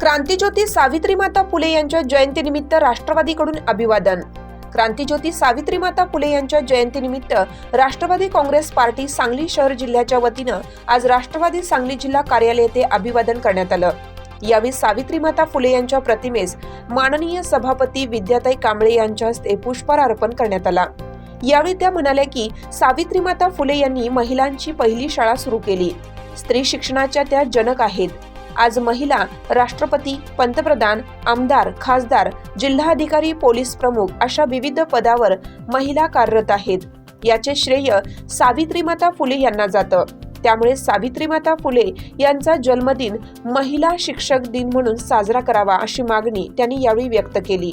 क्रांतीज्योती सावित्रीमाता फुले यांच्या जयंतीनिमित्त राष्ट्रवादीकडून अभिवादन. क्रांतीज्योती सावित्री माता फुले यांच्या जयंतीनिमित्त राष्ट्रवादी काँग्रेस पार्टी सांगली शहर जिल्ह्याच्या वतीनं आज राष्ट्रवादी सांगली जिल्हा कार्यालय येथे अभिवादन करण्यात आलं. यावेळी सावित्री माता फुले यांच्या प्रतिमेस माननीय सभापती विद्याताई कांबळे यांच्या हस्ते पुष्पहार अर्पण करण्यात आला. यावेळी त्या म्हणाल्या की सावित्रीमाता फुले यांनी महिलांची पहिली शाळा सुरू केली. स्त्री शिक्षणाच्या त्या जनक आहेत. आज महिला राष्ट्रपती पंतप्रधान आमदार खासदार जिल्हाधिकारी पोलीस प्रमुख अशा विविध पदावर महिला कार्यरत आहेत. याचे श्रेय सावित्रीमाता फुले यांना जातं. त्यामुळे सावित्रीमाता फुले यांचा जन्मदिन महिला शिक्षक दिन म्हणून साजरा करावा अशी मागणी त्यांनी यावेळी व्यक्त केली.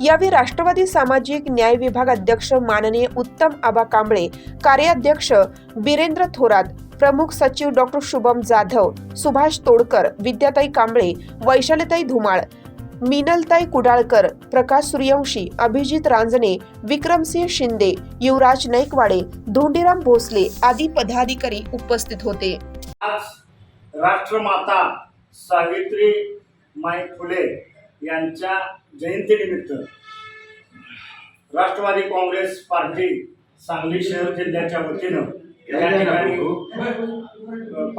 यावेळी राष्ट्रवादी सामाजिक न्याय विभाग अध्यक्ष माननीय उत्तम आबा कांबळे कार्याध्यक्ष बिरेंद्र थोरात प्रमुख सचिव डॉक्टर शुभम जाधव सुभाष तोडकर विद्याताई कांबळे वैशालीताई धुमाळ मिनलताई कुडाळकर प्रकाश सूर्यवंशी अभिजित रांजणे विक्रमसिंह शिंदे युवराज नाईकवाडे धोंडीराम भोसले आदी पदाधिकारी उपस्थित होते. आज राष्ट्रमाता सावित्री माई फुले यांच्या जयंतीनिमित्त राष्ट्रवादी काँग्रेस पार्टी सांगली शहर जिल्ह्याच्या वतीनं या ठिकाणी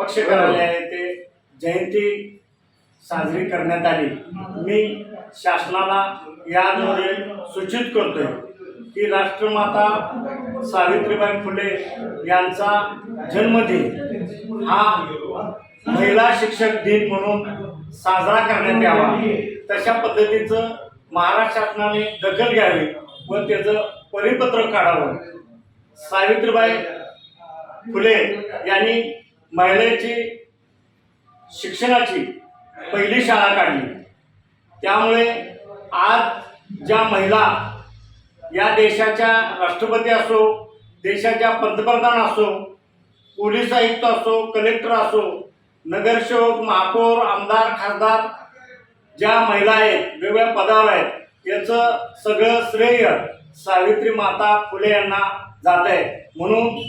पक्ष कार्यालय आहे ते जयंती साजरी करण्यात आली. मी शासनाला याद्वारे सूचित करतोय की राष्ट्रमाता सावित्रीबाई फुले यांचा जन्मदिन हा महिला शिक्षक दिन म्हणून साजरा करण्यात यावा. तशा पद्धतीचं महाराष्ट्र शासनाने दखल घ्यावी व त्याचं परिपत्रक काढावं. सावित्रीबाई फुले यांनी महिलेची शिक्षणाची पहिली शाळा काढली. त्यामुळे आज ज्या महिला या देशाच्या राष्ट्रपती असो देशाच्या पंतप्रधान असो पोलीस आयुक्त असो कलेक्टर असो नगरसेवक महापौर आमदार खासदार ज्या महिला आहेत वेगवेगळ्या पदावर आहेत याचं सगळं श्रेय सावित्री माता फुले यांना जात आहे म्हणून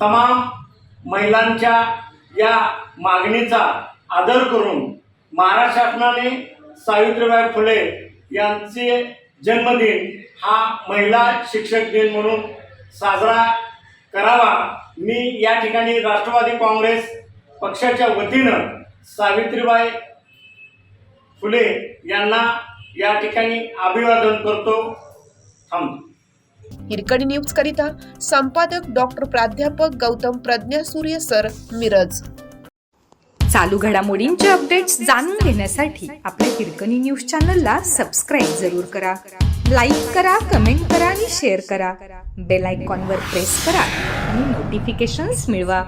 तमाम महिलांच्या या मागणीचा आदर करून महाराष्ट्र शासनाने सावित्रीबाई फुले यांचे जन्मदिन हा महिला शिक्षक दिन म्हणून साजरा करावा. मी या ठिकाणी राष्ट्रवादी काँग्रेस पक्षाच्या वतीनं सावित्रीबाई फुले यांना या ठिकाणी अभिवादन करतो. थांबतो हिरकणी न्यूज करिता संपादक डॉक्टर प्राध्यापक गौतम प्रज्ञा सूर्य सर मिरज. चालू घडामोडींचे अपडेट्स जाणून घेण्यासाठी आपल्या हिरकणी न्यूज चॅनलला सबस्क्राईब जरूर करा. लाईक करा कमेंट करा आणि शेअर करा. बेल आयकॉनवर प्रेस करा आणि नोटिफिकेशन्स मिळवा.